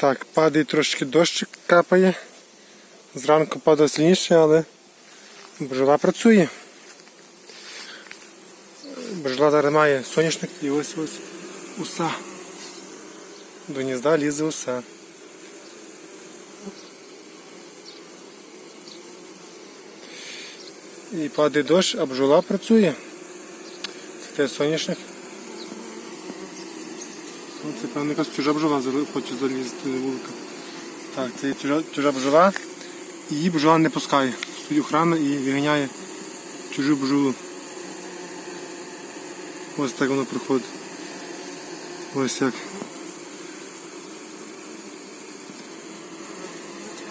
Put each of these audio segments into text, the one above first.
Так, падає трошки дощик, капає. Зранку падає сильніше, але бджола працює. Бджола зараз має соняшник і ось ось уса. До гнізда лізе уса. І падає дощ, а бджола працює. Це соняшник. Це певно якась чужа бджола хоче залізти вулика. Так, це чужа, чужа бджола. Її бджола не пускає. Стоїть охрана і виганяє чужу бджолу. Ось так воно проходить. Ось як.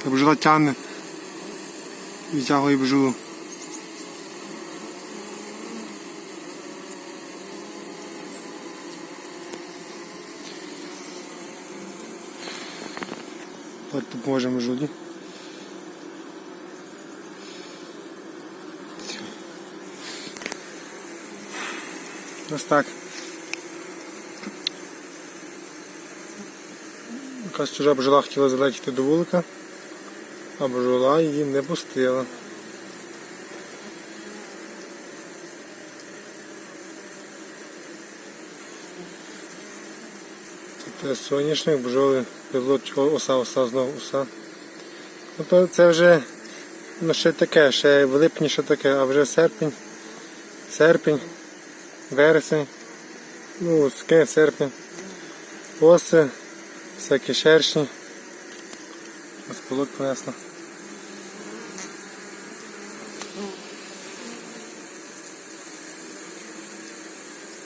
Бджола тягне. Відтягує бджолу. От допоможемо жулі. Ось так. Якась чужа бджола хотіла залетіти до вулика, а бджола її не пустила. Тут соняшник, бджоли, пилот, оса, оса, знову оса. Ну то це вже ну, ще таке, ще в липні ще таке, а вже серпень, серпень, вересень, ну, кінець серпня, оси, всякі шершні. Ось пилот понесла.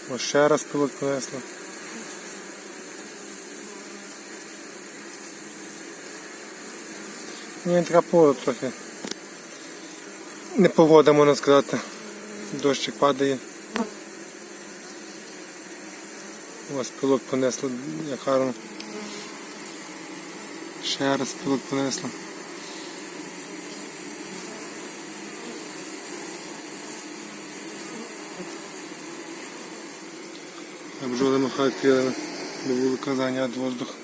Ось ще раз пилот понесла. Ні, така погода трохи. Не погода, можна сказати. Дощик падає. Ось пилок понесло, як гарно. Ще раз пилок понесло. А бджоли махають крилами до вулика зайняти воздух.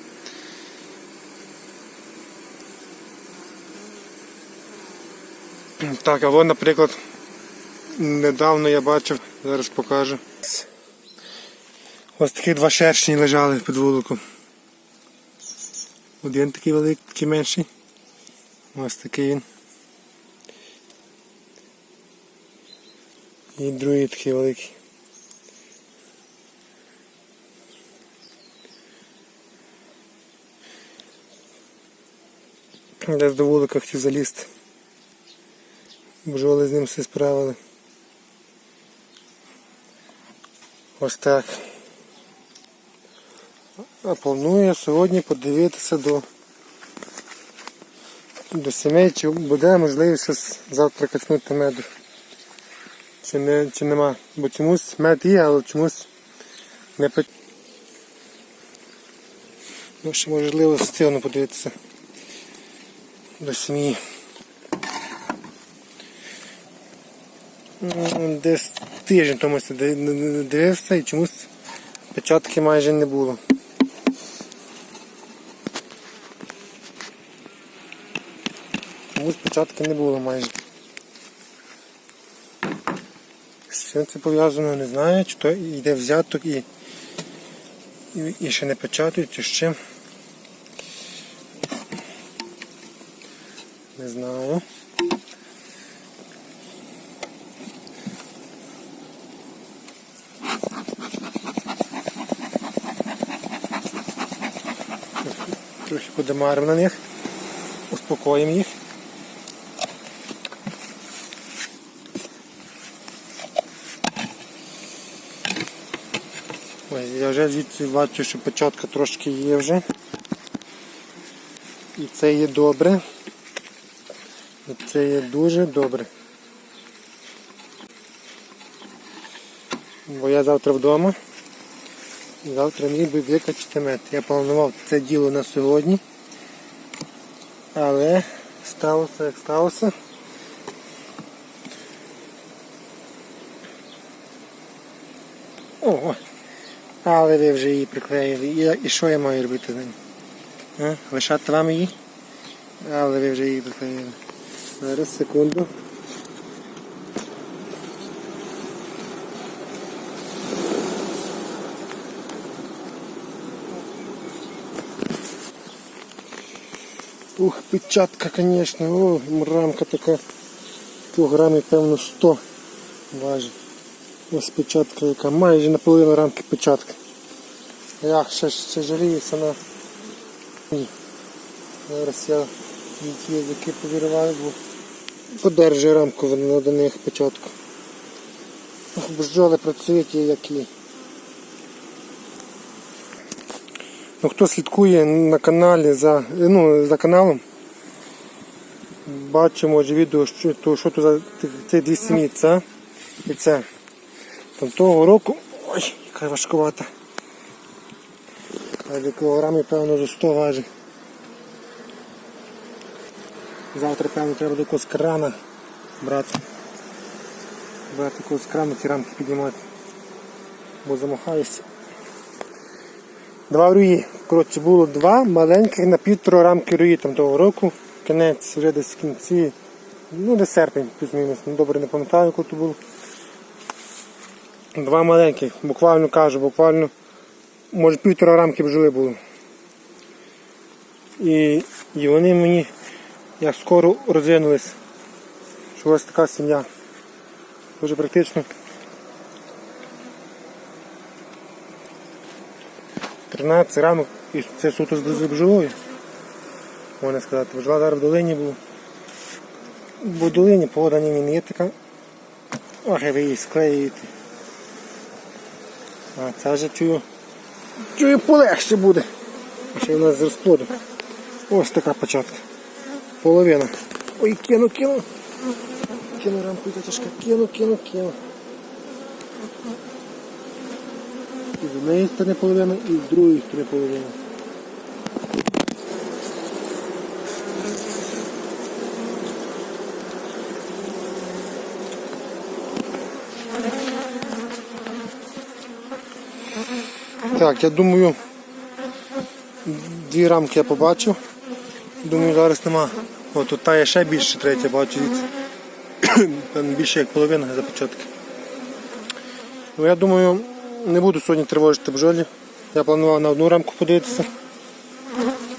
Так, а вон, наприклад, недавно я бачив, зараз покажу. Ось такі два шершні лежали під вуликом. Один такий великий, менший. Ось такий він. І другий такий великий. Десь до вулика хотів залізти. Бджоли з ним все справили. Ось так. А планую сьогодні подивитися до до сімей, чи буде можливість завтра качнути меду. Чи, не, чи нема. Бо чомусь мед є, але чомусь не пить. Ну, можливо встигну подивитися до сім'ї. Десь тиждень тому дивився і чомусь печатки майже не було. Чомусь печатки не було майже. З чим це пов'язано, не знаю, чи то йде взяток і, і, і ще не печатають, чи з чим. Не знаю. Трохи подимаримо на них, успокоїмо їх. Ой, я вже звідси бачу, що початка трошки є вже. І це є добре. І це є дуже добре. Бо я завтра вдома. І Завтра міг би викачати мед. Я планував це діло на сьогодні. Але сталося як сталося. Ого. Але ви вже її приклеїли. І, і що я маю робити з ним? А, лишати вам її? Але ви вже її приклеїли. Зараз, секунду. Ух, печатка, конечно. О, рамка така. Кілограмів, певно, 100 важить. Ось печатка, яка майже наполовину рамки печатка. Я ще, ще жаліюся на. Ні. Зараз я ті язики повірваю, бо подержу рамку на до них печатку. Бджоли працюють і. Ну, хто слідкує на каналі за, ну, за каналом, бачимо може відео, що, то, що то за ці дві сім'ї, це і це. Там того року, ой, яка важкувата. Кілограмів, певно, за 100 важить. Завтра, певно, треба до якогось крана брати. Брати якогось крану ці рамки піднімати. Бо замахаюся. Два руї. Коротше, було два маленьких на півтора рамки руї там того року. Кінець вже десь в кінці. Ну, десь серпень, плюс-мінус. Ну, добре не пам'ятаю, коли то було. Два маленьких, буквально кажу, буквально, може півтора рамки бджоли було. І, і вони мені як скоро розвинулись. Що ось така сім'я. Дуже практично. 13 рамок і це суто з з. Можна сказати, бджола зараз в долині була. Бо в долині погода нині не є така. Ох, ви її склеюєте. А це вже чую. Чую полегше буде. Ще у нас з розплоду. Ось така початка. Половина. Ой, кину, кину. Кину рамку тяжка. Кину, кину, кину. З однієї сторони половина, і з другої сторони половина. Так, я думаю, дві рамки я побачив. Думаю, зараз нема. О, тут та є ще більше третя, бачу. Там більше як половина за початки. Ну, я думаю, не буду сьогодні тривожити бджолі. Я планував на одну рамку подивитися.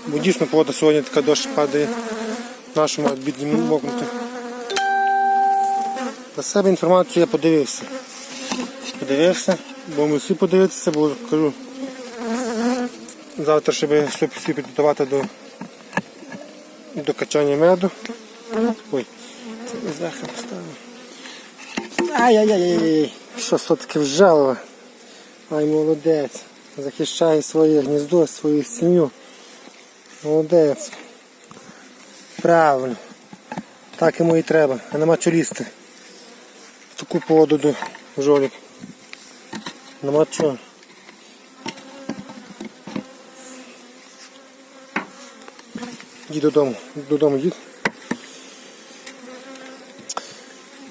Бо дійсно погода сьогодні така дощ падає. Нашу мають бідні мокнути. Для себе інформацію я подивився. Подивився, бо ми всі подивитися, бо кажу. Завтра, щоб все підготувати до, до качання меду. Ой, це не зверху поставив. Ай-яй-яй-яй, що все-таки вжалова. Ай, молодець. Захищає своє гніздо, свою сім'ю. Молодець. Правильно. Так йому і треба. А нема чого лізти. В таку погоду до жолік. Нема чого. Йди додому. Додому йди.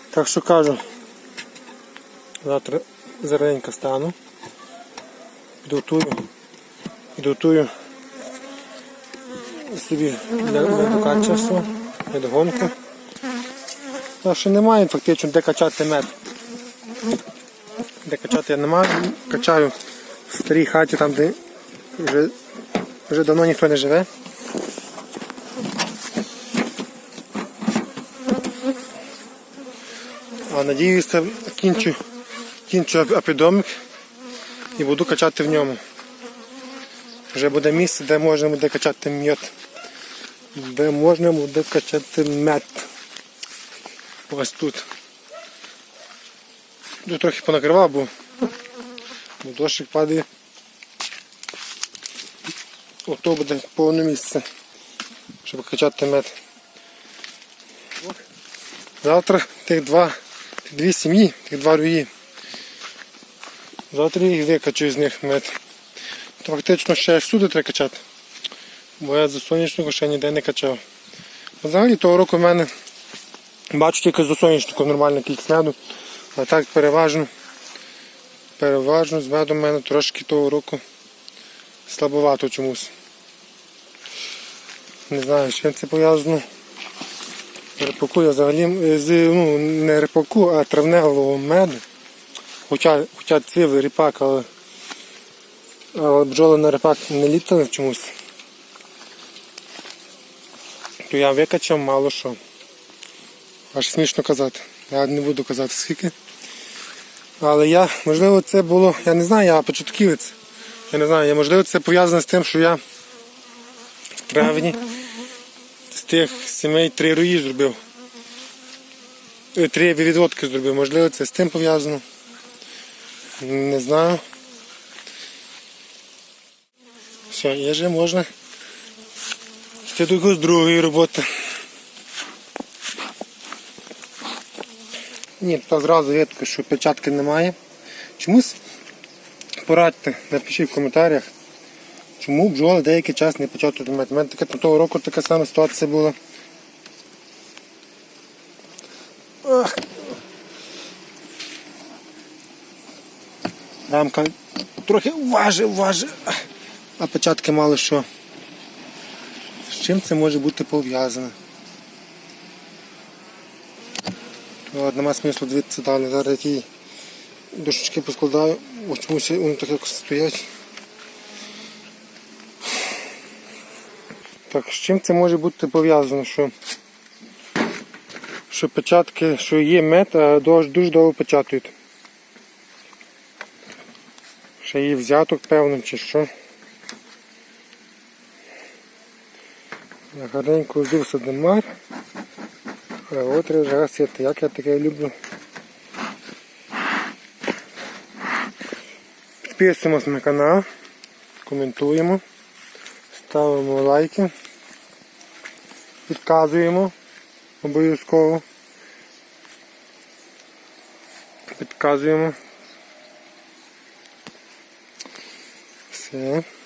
Так що кажу. Завтра зелененько стану. Підготую. Підготую собі для, для качества, для гонки. Так що немає фактично де качати мед. Де качати я не маю. Качаю в старій хаті, там де вже, вже давно ніхто не живе. А надіюся, кінчу, кінчу апідомик і буду качати в ньому. Вже буде місце, де можна буде качати мед. Де можна буде качати мед. Ось тут. Тут трохи понакривав, бо, дощик падає. Ото буде повне місце, щоб качати мед. Завтра тих два, тих дві сім'ї, тих два руї. Завтра їх викачу з них мед. Фактично ще аж сюди треба качати. Бо я за сонячного ще ніде не качав. Взагалі того року в мене бачу тільки за сонячного нормальна кількість меду. А так переважно. Переважно з медом в мене трошки того року слабовато чомусь. Не знаю, з чим це пов'язано. Репаку я взагалі е, з, ну, не репаку, а травневого меду. Хоча, хоча цвів ріпак, але, але бджоли на ріпак не літали чомусь. То я викачав мало що. Аж смішно казати. Я не буду казати скільки. Але я, можливо, це було, я не знаю, я початківець. Я не знаю, я, можливо, це пов'язано з тим, що я в травні з тих сімей три руї зробив. Е, Три відводки зробив. Можливо, це з тим пов'язано. Не знаю. Все, і вже можна йти до якоїсь другої роботи. Ні, тут зразу видно, що печатки немає. Чомусь порадьте, напишіть в коментарях, чому бджоли деякий час не початок мед. У мене таке того року така сама ситуація була. Рамка трохи важить, важить, а печатки мало що. З чим це може бути пов'язане? От, нема смислу дивитися далі. Зараз я ті дошечки поскладаю, ось чомусь вони так якось стоять. Так, з чим це може бути пов'язано? Що, що печатки, що є мед, а дуже, довго печатають. Ще є взяток певно чи що. Я гарненько взяв садимар. А от гасити, як я таке люблю. Підписуємось на канал, коментуємо, ставимо лайки, підказуємо обов'язково. Підказуємо. Все.